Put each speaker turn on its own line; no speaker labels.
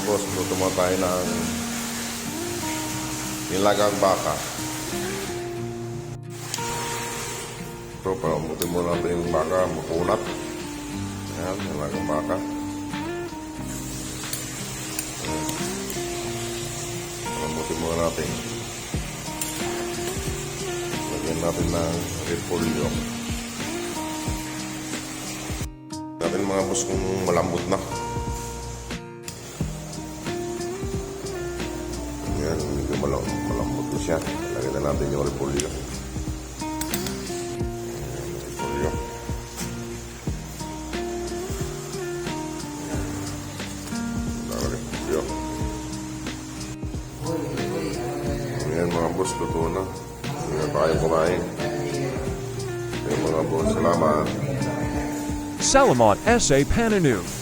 Mga boss, luto mo tayo ng nilagang baka. Ito, palamutin mo natin yung baka, makunat. Ayan, nilagang baka. Palamutin mo natin. Lagyan natin ng repolyo. Natin mga boss kung malambot na. Yan, medyo malam malambot na siya. Lagyan na natin yung repolyo. Ayan, repolyo. Ayan, repolyo. Ayan mga boss, luto na. Na tayo kumain. Ayan mga boss, salamat.
Salamon S.A. Pananu.